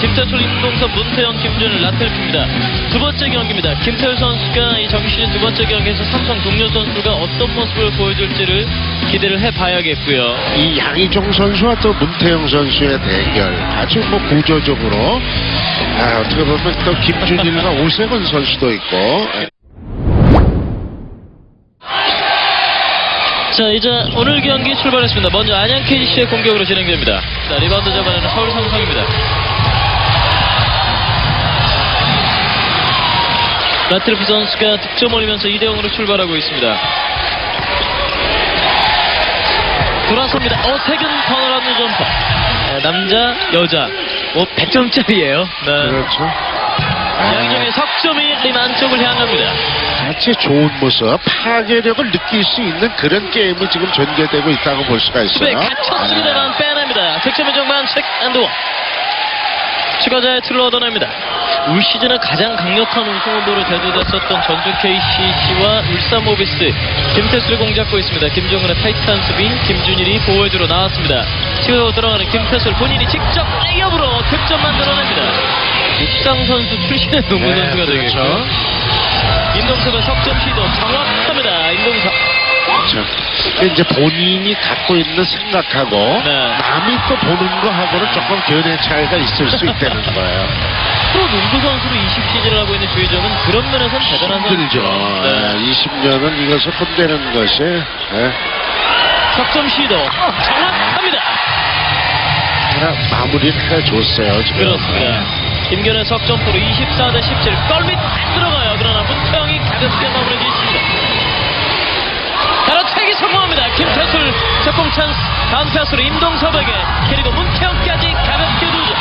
김태술, 임동섭, 문태영, 김준일, 라텔프입니다. 두 번째 경기입니다. 김태울 선수가 이 정규 시즌 두 번째 경기에서 삼성 동료 선수가 어떤 모습을 보여줄지를 기대를 해봐야겠고요. 이 양희종 선수와 또 문태영 선수의 대결 아주 뭐 구조적으로 아, 어떻게 보면 또 김준일과 오세근 선수도 있고 예. 자 이제 오늘 경기 출발했습니다. 먼저 안양 KC의 공격으로 진행됩니다. 자 리바운드 잡아내는 서울 삼성입니다. 라트리프 선수가 득점 올리면서 2대 0으로 출발하고 있습니다. 돌아섭니다. 어 세균 턴어라운드 점퍼. 네, 남자 여자 뭐 100점짜리예요. 네. 그렇죠 양정의 석점이 림 안쪽을 향합니다. 자체 좋은 모습 파괴력을 느낄 수 있는 그런 게임이 지금 전개되고 있다고 볼 수가 있어요 갇혔습니다만 빼냅니다. 득점의 정반 책 안드원. 추가자의 틀로 얻어냅니다. 올 시즌에 가장 강력한 우승 후보로 대두됐었던 전주 KCC와 울산 모비스 김태수를 공잡고 있습니다. 김종근의 타이트한 수비 김준일이 보호해주러 나왔습니다. 치고 들어가는 김태술 본인이 직접 레이업으로 득점 만들어냅니다. 육상 선수 출신의 농구 네, 선수가 되겠죠. 그렇죠. 임동섭의 석점 시도 정확합니다. 임동섭. 그렇죠. 이제 본인이 갖고 있는 생각하고 네. 남이 또 보는 거하고는 조금 견해 차이가 있을 수 있다는 거예요 프로 농구 선수로 20시즌을 하고 있는 주희정은 그런 면에서는 대단한 힘들죠 선수죠. 네. 20년은 이것을 끝내는 것이 예. 석점 시도 정확합니다. 그냥 마무리를 해줬어요 지금 그렇습니다. 김견의 석점포로 24 대 17. 골밑 안 들어가요. 그러나 문태영이 가볍게 마무리 짓습니다. 성공합니다. 김태술 적공 찬스. 다음 패스로 임동섭에게 그리고 문태영까지 가볍게 두죠.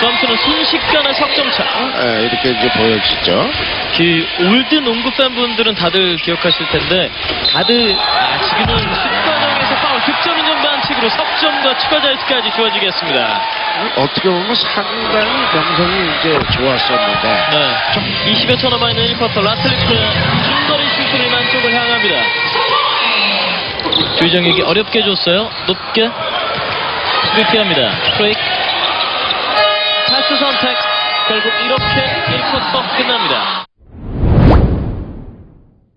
점수는 순식간에 석점차. 예, 이렇게 이제 보여지죠 그 올드 농구 팬분들은 다들 기억하실 텐데 다들 아, 지금은 습과정에서 파울 득점 인정 반칙으로 석점과 추가 자유수까지 주어지겠습니다. 어떻게 보면 상당히 명성이 이제 좋았었는데 네. 20여 초 남아 있는 1쿼터 라틀리프 중거리 슛을 만쪽을 향합니다. 주희정에게 어렵게 줬어요. 높게 수비 피합니다. 트레이크 패스 선택 결국 이렇게 1쿼터 끝납니다.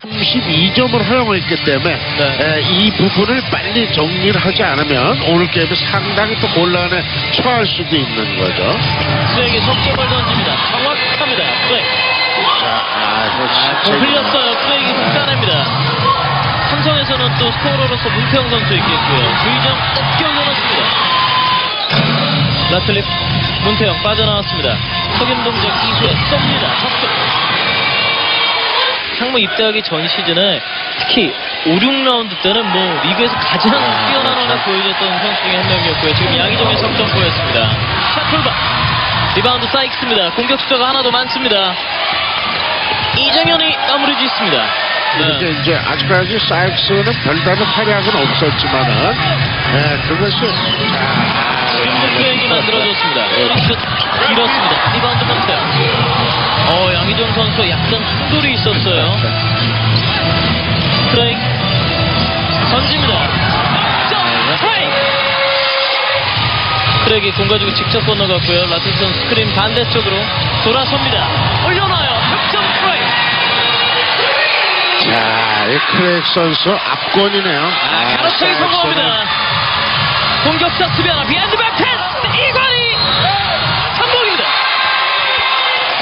32점을 허용했기 때문에 네. 에, 이 부분을 빨리 정리를 하지 않으면 오늘 게임이 상당히 또 곤란에 처할 수도 있는 거죠. 수에게 석점을 던집니다. 정확합니다. 프레이크. 자, 아, 아, 흘렸 또 스코어로서 문태영 선수 있겠고요. 주의정 올려놓습니다. 라틀립 문태영 빠져나왔습니다. 석임 동작 이후에 쏩니다. 석점. 상무 입대하기 전 시즌에 특히 5, 6라운드 때는 뭐 리그에서 가장 아, 뛰어난 그렇죠. 활약 보여줬던 선수 중에 한 명이었고요. 지금 양희종의 석점포였습니다. 샤플바 리바운드 사이크스입니다. 공격 숫자가 하나도 많습니다. 이정현이 마무리 짓습니다. 네. 이제 아직까지 사이크스는 별다른 활약은 없었지만은 에, 그것이 자, 지금도 플레이이 만들어졌습니다. 슛 길었습니다. 리바운드 문태영. 어, 양희종 선수 약간 충돌이 있었어요. 트레이크 던집니다. 점 트레이크. 트레이크 공 가지고 직접 건너갔고요. 라틀슨 스크린 반대쪽으로 돌아섭니다. 올려놔요. 크랙 선수 압권이네요. 아, 가로채기 성공합니다. 공격자 수비 하나 비하인드 백 패스 이관이 성공입니다.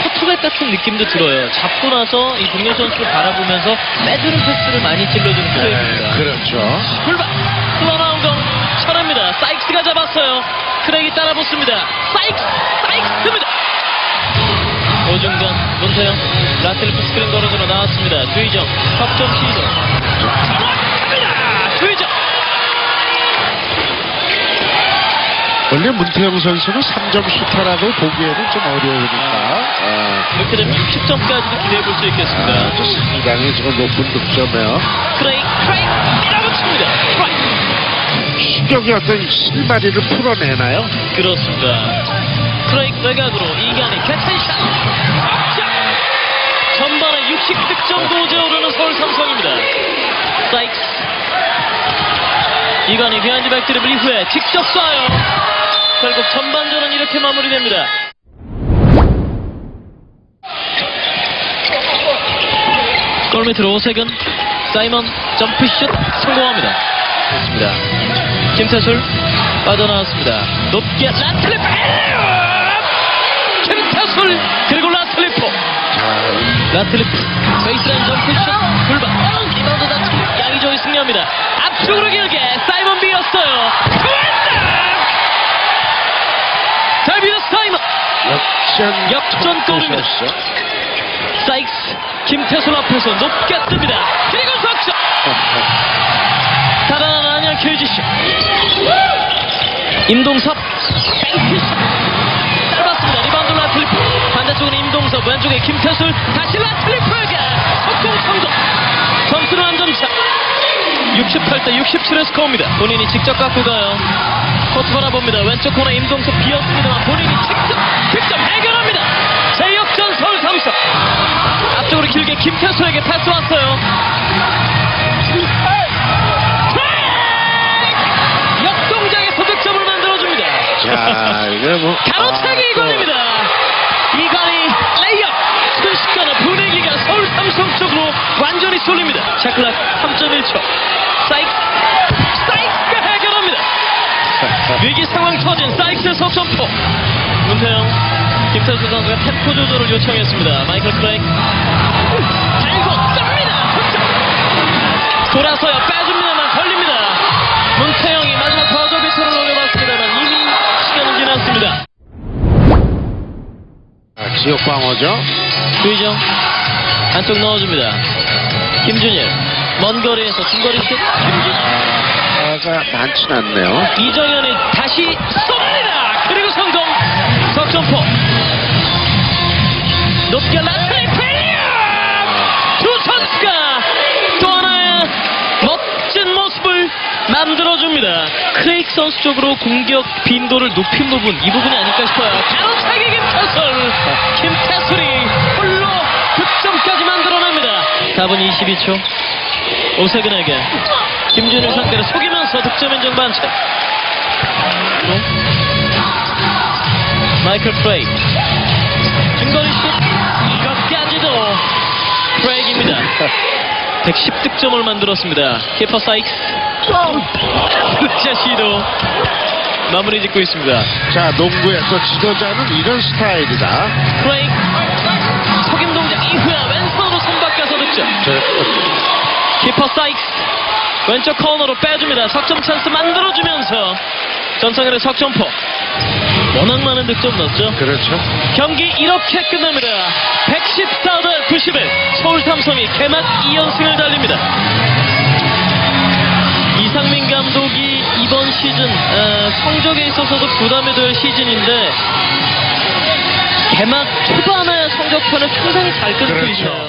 포투백 같은 느낌도 들어요. 잡고 나서 이 동료 선수를 바라보면서 빼주는 패스를 많이 찔러주는 네, 플레이입니다. 그렇죠. 불박 흘러나온 공 쳐냅니다. 사이크스가 잡았어요. 크랙이 따라붙습니다. 사이크스 사이크스입니다. 오중간 문태영 라틀리프 스크린 걸어주러 나왔습니다. 주의정 석점 시도 정확합니다. 주의정 원래 문태영 선수는 3점 슈터라고 보기에는 좀 어려우니까 어, 이렇게 되면 60점까지도 기대해 볼 수 있겠습니다. 아, 또 상당히 지금 높은 득점이에요. 크레이 크레이 밀어붙입니다. 크레이 추격이 어떤 실마리를 풀어내나요? 그렇습니다. 크레이 외곽으로 이간이 개탄샷. 자, 전반에 60득점 도저에 오르는 서울 삼성입니다. 사이크스 이간이 비하인드 백드립을 이후에 직접 쏴요. 결국 전반전은 이렇게 마무리됩니다. 골밑으로 오세근 사이먼 점프슛 성공합니다. 좋습니다. 김태술 빠져나왔습니다. 높게 라틀리프 김태술 그리고 라틀리프 베이스라인 점프 슛 불발 리바운드 다치 양희종이 승리합니다. 앞쪽으로 길게 사이먼 비었어요. 잘 비었어 사이먼 역전 역전골입니다. 터졌어. 사이크스 김태술 앞에서 높게 뜹니다. 그리고 석점 안양 KGC 임동섭 뱅크샷 왼쪽에 김태술 다시 라틀리프에게 석공 성공 점수는 한 점차 68대 67의 스코어입니다. 본인이 직접 갖고 가요. 코트 바라봅니다. 왼쪽 코너 임동섭 비었습니다만 본인이 직접 득점 해결합니다. 제역전 서울 삼성 앞쪽으로 길게 김태수에게 패스 왔어요. 역동작에서 득점을 만들어줍니다. 자, 이게 뭐. 가로차기 아, 또 이관입니다. 이관이 레이업 순식간에 분위기가 서울 삼성 쪽으로 완전히 쏠립니다. 자클락 3.1초. 사이크스 사이크스가 해결합니다. 위기 상황 터진 사이크스의 석점포. 문태영 김태수 선수가 템포 조절을 요청했습니다. 마이클 크레이크 달고 쏩니다. 득점. 돌아서요 빼줍니다만 걸립니다. 문태영이 마지막 버저비터를 노려봤습니다만 이미 시간은 지났습니다. 아, 지역 방어죠. 주희정 안쪽 넣어줍니다. 김준일 먼 거리에서 중거리 슛 김진 아가 많진 않네요. 이정현이 다시 쏩니다. 그리고 성공 석점포 높게 라트리 펠리어 두 선수가 또 하나의 멋진 모습을 만들어줍니다. 크레이크 선수 쪽으로 공격 빈도를 높인 부분 이 부분이 아닐까 싶어요. 가로차기 김태술 4분 22초. 오세근에게 김준일 상대를 속이면서 득점 인정 반칙 마이클 프레이. 중거리 슛. 이것까지도 프레이입니다. 110득점을 만들었습니다. 키퍼 사이크스 득자 시도 마무리 짓고 있습니다. 자, 농구에서 지도자는 이런 스타일이다. 프레이 저, 키퍼 사이크스 왼쪽 코너로 빼줍니다. 석점 찬스 만들어주면서 전성현의 석점포 워낙 많은 득점 넣었죠. 그렇죠. 경기 이렇게 끝납니다. 114 대 91 서울 삼성이 개막 2연승을 달립니다. 이상민 감독이 이번 시즌 어, 성적에 있어서도 부담이 될 시즌인데 개막 초반에 성적표는 상당히 잘 끊고 그렇죠. 있네요.